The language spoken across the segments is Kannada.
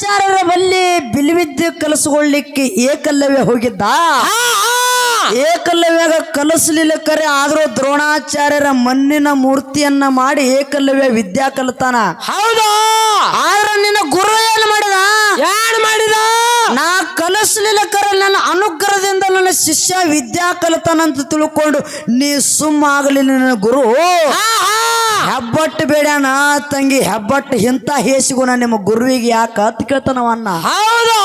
ದ್ರೋಣಾಚಾರ್ಯರ ಬಲ್ಲಿ ಬಿಲ್ವಿದ್ಯೆ ಕಲಿಸ್ಕೊಳ್ಳಿಕ್ಕೆ ಏಕಲ್ಲವೇ ಹೋಗಿದ್ದ? ಏಕಲವ್ಯಾಗ ಕಲಿಸ್ಲಿಲ್ಲ ಕರೆ ಆದ್ರೂ ದ್ರೋಣಾಚಾರ್ಯರ ಮಣ್ಣಿನ ಮೂರ್ತಿಯನ್ನ ಮಾಡಿ ಏಕಲವ್ಯ ವಿದ್ಯಾ ಕಲಿತಾನ. ಹೌದಾ? ಆದ್ರೆ ನಿನ್ನ ಗುರು ಏನ್ ಮಾಡಿದ ಯಾರು ಮಾಡಿದ ನಾ ಕಲಿಸ್ಲಿಲ್ಲ ಕರೆ ನನ್ನ ಅನುಗ್ರಹದಿಂದ ನನ್ನ ಶಿಷ್ಯ ವಿದ್ಯಾ ಕಲಿತಾನಂತ ತಿಳ್ಕೊಂಡು ನೀ ಸುಮ್ಮ ಆಗಲಿಲ್ಲ ನನ್ನ ಗುರು. ಹೆಬ್ಬಟ್ಟು ಬೇಡ್ಯಾನ ತಂಗಿ ಹೆಬ್ಬಟ್ಟು ಇಂಥ ಹೇಸಿಗುಣ ನಿಮ್ಮ ಗುರುವಿಗೆ ಯಾಕೆ ಅಂತ ಕೇಳ್ತಾನವ ಅನ್ನ ಹೌದು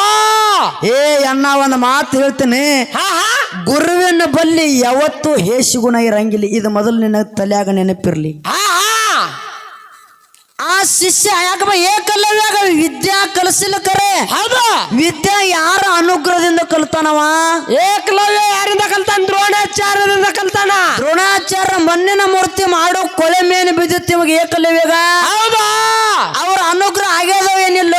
ಏ ಅಣ್ಣ ಒಂದು ಮಾತು ಹೇಳ್ತೀನಿ. ಗುರುವಿನ ಬಲ್ಲಿ ಯಾವತ್ತೂ ಹೇಸಿಗುಣ ಇರಂಗಿಲ್ಲ. ಇದು ಮೊದಲು ನಿನ್ನ ತಲೆಯಾಗ ನೆನಪಿರ್ಲಿ. ಶಿಷ್ಯ ಯಾಕಪ್ಪ? ಏಕಲ್ಲವ್ಯಾಗ ವಿದ್ಯಾ ಕಲಿಸಿಲ್ಲ ಕರೆ. ಹೌದು. ವಿದ್ಯಾ ಯಾರ ಅನುಗ್ರಹದಿಂದ ಕಲ್ತಾನವ? ಏಕಲವ್ಯ ಯಾರಿಂದ ಕಲ್ತಾನ? ದ್ರೋಣಾಚಾರ್ಯದಿಂದ ಕಲ್ತಾನ? ದ್ರೋಣಾಚಾರ್ಯ ಮಣ್ಣಿನ ಮೂರ್ತಿ ಮಾಡೋ ಕೊಲೆ ಮೇನು ಬಿದ್ದಿತ್ತು ಇವಾಗ ಹೌದಾ ಹೌದು. ಅವ್ರ ಅನುಗ್ರಹ ಆಗ್ಯದವ ಏನಿಲ್ಲ?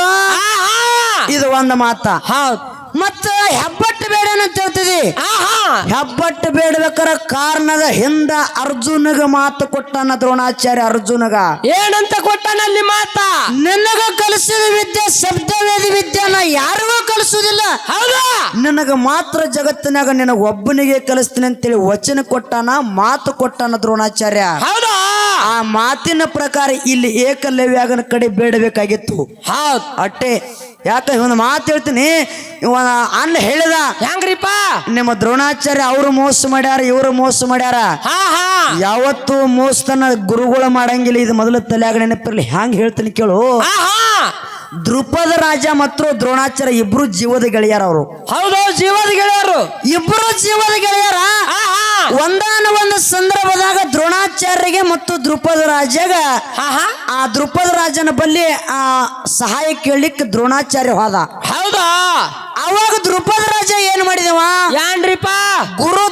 ಇದು ಒಂದು ಮಾತ. ಹೌದು. ಮತ್ತ ಹೆಬ್ಬಟ್ಟು ಬೇಡ ಅಂತ ಹೇಳ್ತಿದಿ? ಆಹಾ. ಹೆಬ್ಬಟ್ಟು ಬೇಡಬೇಕಾರ ಕಾರಣದ ಹಿಂದ ಅರ್ಜುನಗ ಮಾತು ಕೊಟ್ಟಾನ ದ್ರೋಣಾಚಾರ್ಯ ಅರ್ಜುನಗ. ಏನಂತ ಕೊಟ್ಟಾನಲ್ಲಿ ಮಾತ? ನಿನಗ ಕಲಿಸಿದ ವಿದ್ಯೆ ಶಬ್ದವೇದ ವಿದ್ಯಾನ ಯಾರಿಗೂ ಕಲಿಸುವುದಿಲ್ಲ. ಹೌದಾ? ನಿನಗ ಮಾತ್ರ ಜಗತ್ತಿನಾಗ ನಿನಗ ಒಬ್ಬನಿಗೆ ಕಲಿಸ್ತೀನಿ ಅಂತೇಳಿ ವಚನ ಕೊಟ್ಟಾನ ಮಾತು ಕೊಟ್ಟಾನ ದ್ರೋಣಾಚಾರ್ಯ. ಹೌದು. ಆ ಮಾತಿನ ಪ್ರಕಾರ ಇಲ್ಲಿ ಏಕಲವ್ಯಾಗನ ಕಡೆ ಬೇಡಬೇಕಾಗಿತ್ತು. ಹಾ ಅಟ್ಟೆ ಯಾಕ ಒಂದು ಮಾತು ಹೇಳ್ತೀನಿ. ಇವ ಅನ್ನ ಹೇಳಿದ ಹೆಂಗ್ರಿಪ್ಪ? ನಿಮ್ಮ ದ್ರೋಣಾಚಾರ್ಯ ಅವರು ಮೋಸ ಮಾಡ್ಯಾರ ಇವರು ಮೋಸ ಮಾಡ್ಯಾರ. ಹಾ ಹಾ. ಯಾವತ್ತು ಮೋಸ್ತನ ಗುರುಗಳು ಮಾಡಂಗಿಲ್ಲ. ಇದು ಮೊದಲು ತಲೆಯಾಗ ನೆನಪಿರ್ಲಿ. ಹ್ಯಾಂಗ ಹೇಳ್ತೀನಿ ಕೇಳು. ದೃಪದ ರಾಜ ಮತ್ತು ದ್ರೋಣಾಚಾರ್ಯ ಇಬ್ರು ಜೀವದ ಗೆಳೆಯರ ಅವರು ಹೌದು ಜೀವದ ಗೆಳೆಯರು. ಇಬ್ರು ಜೀವದ ಒಂದಾನ ಒಂದು ಸಂದರ್ಭದಾಗ ದ್ರೋಣಾಚಾರ್ಯರಿಗೆ ಮತ್ತು ದೃಪದ ರಾಜಗ ಆ ದೃಪದ ರಾಜನ ಬಲ್ಲಿ ಆ ಸಹಾಯ ಕೇಳಲಿಕ್ಕೆ ದ್ರೋಣಾಚಾರ್ಯ ಹೋದ. ಹೌದಾ? ಅವಾಗ ದೃಪದ ರಾಜ ಏನ್ ಮಾಡಿದವ? ಯಾನ್ರಿಪ್ಪ ಗುರು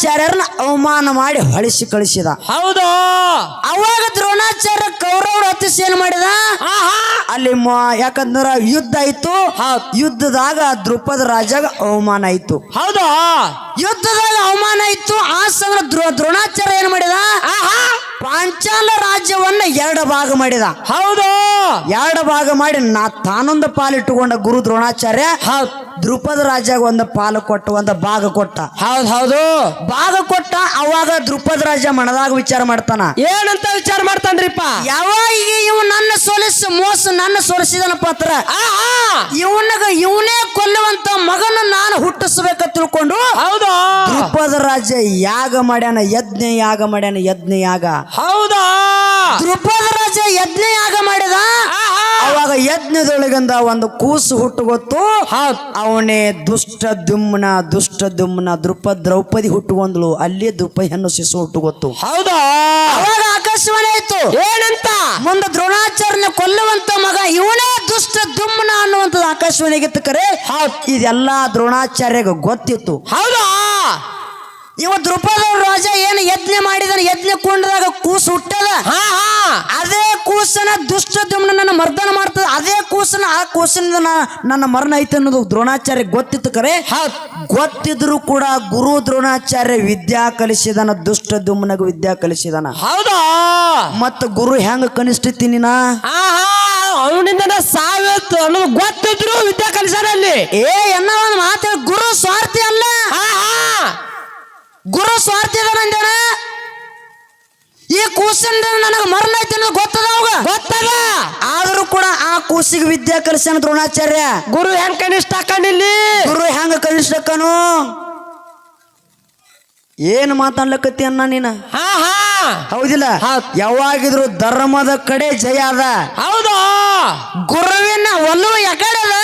ದ್ರೋಣಾಚಾರ್ಯರನ್ನ ಅವಮಾನ ಮಾಡಿ ಹೊಳಿಸಿ ಕಳಿಸಿದ. ಹೌದು? ಅವಾಗ ದ್ರೋಣಾಚಾರ್ಯ ಕೌರವ್ರ ಹತ್ತಿಸಿ ಏನ್ ಮಾಡಿದ? ಅಲ್ಲಿ ಮ- ಯಾಕಂದ್ರ ಯುದ್ಧ ಆಯ್ತು. ಯುದ್ಧದಾಗ ದ್ರುಪದ ರಾಜಾಗ ಅವಮಾನ ಆಯ್ತು. ಹೌದು? ಯುದ್ಧದಾಗ ಅವಮಾನ ಇತ್ತು ಆ ಸಮಯ ದ್ರೋ ದ್ರೋಣಾಚಾರ್ಯ ಏನ್ ಮಾಡಿದ? ಪಾಂಚಾಲ ರಾಜ್ಯವನ್ನ ಎರಡು ಭಾಗ ಮಾಡಿದ. ಹೌದು. ಎರಡು ಭಾಗ ಮಾಡಿ ನಾ ತಾನೊಂದು ಪಾಲಿಟ್ಟುಕೊಂಡ ಗುರು ದ್ರೋಣಾಚಾರ್ಯ ಹೌದು. ದೃಪದ ರಾಜಾಗ ಒಂದು ಪಾಲು ಕೊಟ್ಟ ಒಂದು ಭಾಗ ಕೊಟ್ಟ. ಹೌದು ಹೌದು. ಭಾಗ ಕೊಟ್ಟ ಅವಾಗ ದೃಪದ ರಾಜ ಮನದಾಗ ವಿಚಾರ ಮಾಡ್ತಾನ. ಏನಂತ ವಿಚಾರ ಮಾಡ್ತಾನ್ರಿಪ್ಪ? ಯಾವಾಗ ಇವ್ ನನ್ನ ಸೋಲಿಸ ಮೋಸ ನನ್ನ ಸೋಲಿಸಿದನ ಪತ್ರ ಇವನಗ ಇವನೇ ಕೊಲ್ಲುವಂತ ಮಗನ ನಾನು ಹುಟ್ಟಿಸ್ಬೇಕ ತಿಳ್ಕೊಂಡು ಹೌದಾ? ದೃಪದ ರಾಜ ಯಾಗ ಮಾಡ್ಯಾನ ಯಜ್ಞ ಯಾಗ ಮಾಡ್ಯಾನ ಯಜ್ಞ ಯಾಗ. ಹೌದಾ? ದೃಪದ ರಾಜ ಯಜ್ಞ ಯಾಗ ಮಾಡಿದ ಅವಾಗ ಯಜ್ಞದೊಳಗಿಂದ ಒಂದು ಕೂಸು ಹುಟ್ಟು ಗೊತ್ತು ಅವನೇ ದುಷ್ಟ ದುಮ್ಮನ ದುಷ್ಟ ದುಮ್ಮನ ದೃಪ ದ್ರೌಪದಿ ಹುಟ್ಟುಕೊಂದ್ಲು ಅಲ್ಲಿ ದ್ರೌಪದಿ ಹೆಣ್ಣು ಶಿಶು ಹುಟ್ಟು ಗೊತ್ತು ಹೌದಾ? ಅವಾಗ ಆಕಾಶವಾಣಿ ಆಯ್ತು. ಏನಂತ? ಮುಂದೆ ಆಕಾಶವಾಣಿಗಿತ್ತು ಕರೆ ಹೌದ್. ಇದೆಲ್ಲ ದ್ರೋಣಾಚಾರ್ಯಗ ಗೊತ್ತಿತ್ತು. ಹೌದಾ? ಇವ ದೃಪದ ರಾಜ ಏನು ಯಜ್ಞ ಮಾಡಿದನ? ಯಜ್ಞ ಕುಂಡದಾಗ ಕೂಸು ಹುಟ್ಟದ? ಅದೇ ಕೂಸನ ದುಷ್ಟ ನನ್ನ ಮರ್ದನ ಮಾಡ್ತದ. ಅದೇ ಕೂಸನ ಆ ಕೂಸಿನ ನನ್ನ ಮರಣ ಐತೆ ಅನ್ನೋದು ದ್ರೋಣಾಚಾರ್ಯ ಗೊತ್ತಿತ್ತು ಕರೆ. ಗೊತ್ತಿದ್ರು ಕೂಡ ಗುರು ದ್ರೋಣಾಚಾರ್ಯ ವಿದ್ಯಾ ಕಲಿಸಿದನ ದುಷ್ಟ ದುಮ್ಮನಗ ವಿದ್ಯಾ ಕಲಿಸಿದನ. ಹೌದಾ? ಮತ್ತ ಗುರು ಹೆಂಗ ಕನಿಷ್ಠ ನೀನ? ಹಾ ಹಾ. ಅವನಿಂದ ಸಾವಿತ್ತು ಅನ್ನೋದು ಗೊತ್ತಿದ್ರು ವಿದ್ಯಾ ಕಲಿಸಾರ ಅಲ್ಲಿ. ಏ ಎನ್ನ ಒಂದು ಮಾತು ಗುರು ಸ್ವಾರ್ಥಿ ಅಲ್ಲ. ಗುರು ಸ್ವಾರ್ಥಿ ಅದ ಈ ಕೂಸಿಂದ ನನಗೆ ಮರಣ ಐತಿ ಅನ್ನೋದು ಗೊತ್ತದ ಅವಾಗ? ಗೊತ್ತದ. ಆದ್ರೂ ಕೂಡ ಆ ಕೂಸಿಗೆ ವಿದ್ಯಾ ಕಲಿಸ್ಯಾನ ದ್ರೋಣಾಚಾರ್ಯ? ಗುರು ಹೆಂಗ್ ಕನಿಷ್ಠ ಹಾಕೊಂಡಿಲ್ಲಿ ಗುರು ಹೆಂಗ ಕಲಿಸ್ಲಕ್ಕನು ಏನು ಮಾತಾಡ್ಲಕತ್ತಿ ಅಣ್ಣ ನೀನು? ಹಾ ಹಾ. ಹೌದಿಲ್ಲ? ಯಾವಾಗಿದ್ರು ಧರ್ಮದ ಕಡೆ ಜಯ ಅದ. ಹೌದಾ? ಗುರುವಿನ ಒಲವು ಯಾಕಡೆ ಅದ?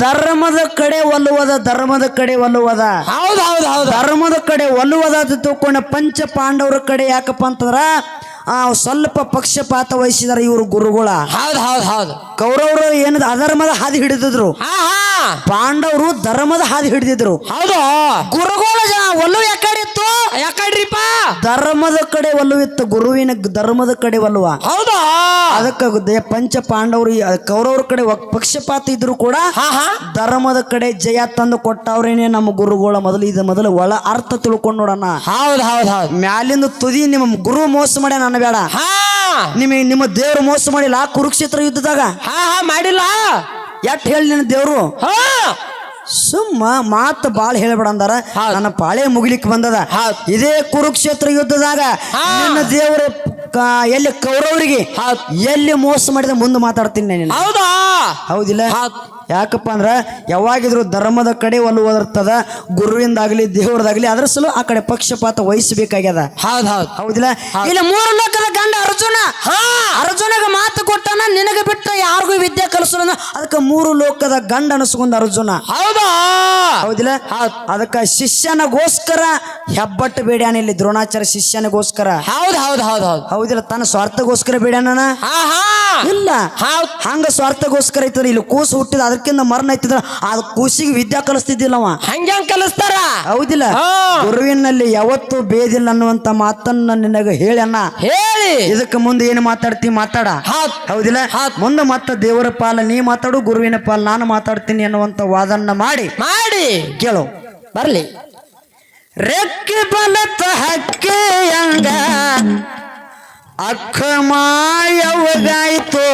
ಧರ್ಮದ ಕಡೆ ಒಲುವದ ಧರ್ಮದ ಕಡೆ ಒಲುವದ. ಹೌದು ಹೌದು ಹೌದು. ಧರ್ಮದ ಕಡೆ ಒಲುವದ ಅಂತ ತಿಳ್ಕೊಂಡ ಪಂಚ ಪಾಂಡವರ ಕಡೆ ಯಾಕಪ್ಪ ಅಂತಂದ್ರ ಆ ಸ್ವಲ್ಪ ಪಕ್ಷಪಾತ ವಹಿಸಿದಾರ ಇವರು ಗುರುಗಳ. ಹೌದ್ ಹೌದ್ ಹೌದು. ಕೌರವರು ಏನದ ಅಧರ್ಮದ ಹಾದಿ ಹಿಡಿದಿದ್ರು. ಪಾಂಡವರು ಧರ್ಮದ ಹಾದಿ ಹಿಡಿದಿದ್ರು. ಹೌದು? ಗುರುಗಳ ಒಲವು ಯಾಕಡೆ ಯಾಕಡ್ರಿಪ್ಪ? ಧರ್ಮದ ಕಡೆ ಒಲವಿತ್ತು ಗುರುವಿನ ಧರ್ಮದ ಕಡೆ ಒಲುವ. ಹೌದಾ? ಅದಕ್ಕೆ ಪಂಚ ಪಾಂಡವರು ಕೌರವ್ರ ಕಡೆ ಪಕ್ಷಪಾತ ಇದ್ರು ಕೂಡ ಧರ್ಮದ ಕಡೆ ಜಯ ತಂದು ಕೊಟ್ಟವ್ರೇನೆ ನಮ್ಮ ಗುರುಗಳ ಮೊದಲು ಇದು ಮೊದಲು ಒಳ ಅರ್ಥ ತಿಳ್ಕೊಂಡು ನೋಡೋಣ ಹೌದ್ ಹೌದ್ ಹೌದ್. ಮ್ಯಾಲಿಂದ ತುದಿ ನಿಮ್ಮ ಗುರು ಮೋಸ ಮಾಡ್ಯಾನ ಬೇಡ. ಹಾ. ನಿಮಗೆ ನಿಮ್ಮ ದೇವ್ರು ಮೋಸ ಮಾಡಿಲ್ಲ ಆ ಕುರುಕ್ಷೇತ್ರ ಯುದ್ಧದಾಗ? ಹಾ ಹಾ ಮಾಡಿಲ್ಲ. ಎಟ್ ಹೇಳಿ ನಿನ್ನ ದೇವ್ರು? ಹಾ. ಸುಮ್ಮ ಮಾತು ಬಾಳ್ ಹೇಳಬೇಡ ಅಂದಾರ. ನನ್ನ ಪಾಳೆ ಮುಗಿಲಿಕ್ಕೆ ಬಂದದ. ಇದೇ ಕುರುಕ್ಷೇತ್ರ ಯುದ್ಧದಾಗ ನನ್ನ ದೇವರು ಎಲ್ಲಿ ಕೌರವರಿಗೆ ಎಲ್ಲಿ ಮೋಸ ಮಾಡಿದ ಮುಂದೆ ಮಾತಾಡ್ತೀನಿ ಹೌದಾ? ಹೌದಿಲ್ಲ? ಹೌದ್. ಯಾಕಪ್ಪ ಅಂದ್ರೆ ಯಾವಾಗಿದ್ರು ಧರ್ಮದ ಕಡೆ ಒಲು ಓದಿರ್ತದ ಗುರುವಿಂದಾಗ್ಲಿ ದೇವ್ರದಾಗ್ಲಿ ಅದ್ರ ಸಲು ಆ ಕಡೆ ಪಕ್ಷಪಾತ ವಹಿಸಬೇಕಾಗ್ಯದ. ಹೌದ್ ಹೌದ್. ಹೌದಿಲ್ಲ? ಇಲ್ಲ ಮೂರು ಲೋಕದ ಗಂಡ ಅರ್ಜುನ. ಹಾ. ಅರ್ಜುನಗ ಮಾತು ಕೊಟ್ಟನ ನಿನಗೆ ಬಿಟ್ಟ ಯಾರಿಗೂ ವಿದ್ಯೆ ಕಲಿಸೋಣ ಅದಕ್ಕೆ ಮೂರು ಲೋಕದ ಗಂಡ ಅನಿಸ್ಕೊಂಡ ಅರ್ಜುನ. ಹೌದಾ? ಹೌದಿಲ್ಲ? ಅದಕ್ಕ ಶಿಷ್ಯನಗೋಸ್ಕರ ಹೆಬ್ಬಟ್ಟು ಬೇಡ್ಯಾನ ಇಲ್ಲಿ ದ್ರೋಣಾಚಾರ್ಯ ಶಿಷ್ಯನಗೋಸ್ಕರ. ಹೌದ್ ಹೌದ್ ಹೌದ್ ಹೌದ್. ಹೌದಿಲ್ಲ? ತನ್ನ ಸ್ವಾರ್ಥಗೋಸ್ಕರ ಬೇಡ್ಯಾನ ಹಾ ಹಾ. ಇಲ್ಲ. ಹೌದ್. ಹಂಗ ಸ್ವಾರ್ಥಗೋಸ್ಕರ ಇತ್ತು ಇಲ್ಲಿ ಕೂಸು ಹುಟ್ಟಿದ ಅದಕ್ಕಿಂತ ಮರಣ ಐತಿದ್ರ ಆ ಕೂಸಿಗೆ ವಿದ್ಯಾ ಕಲಿಸ್ತಿದ್ದಿಲ್ಲ ಅವ ಹಂಗ್ಯಾಂಗ್ ಕಲಿಸ್ತಾರ? ಹೌದಿಲ್ಲ. ಗುರುವಿನಲ್ಲಿ ಯಾವತ್ತು ಬೇದಿಲ್ಲ ಅನ್ನುವಂತ ಮಾತನ್ನ ನಿನಗ ಹೇಳಣ್ಣ. ಹೇಳಿ. ಇದಕ್ಕೆ ಮುಂದೆ ಏನು ಮಾತಾಡ್ತಿ ಮಾತಾಡ. ಹೌದ್ ಹೌದಿಲ್ಲ? ಹೌದ್. ಮುಂದೆ ಮತ್ತೆ ದೇವರ ಪಾಲ ನೀ ಮಾತಾಡು ಗುರುವಿನ ಪಾಲ ನಾನು ಮಾತಾಡ್ತೀನಿ ಅನ್ನುವಂತ ವಾದನ್ನ ಮಾಡಿ. ಮಾಡಿ. ಕೇಳು. ಬರ್ಲಿ. ರೆಕ್ಕೆ ಬಲತ ಹಕ್ಕಿ ಅಂಗ ಅಕ್ಕ ಮಾಯವಗಾಯ್ತು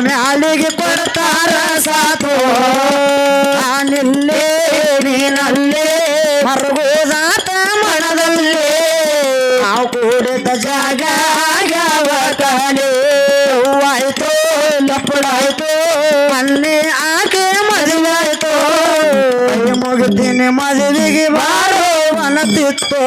ಮ್ಯಾಲಿಗೆ ಕೊಡ್ತಾರ ಸಾಧು ನಾನಿಲ್ಲೇ, ನೀನಲ್ಲೇ, ಮರಗೋದಾತ ಮನದಲ್ಲೇ. ನಾವು ಕೂಡಿದ ಜಾಗ ಯಾವ ಕಾಲೇ ಹೂವಾಯ್ತು ಲಪ್ಪಡಾಯ್ತು ಮನ್ನೆ ಆಕೆ ಮದುವಾಯ್ತು. ಮುಗಿದಿನ ಮದುವೆಗೆ ಬಾರೋ ಮನತಿತ್ತು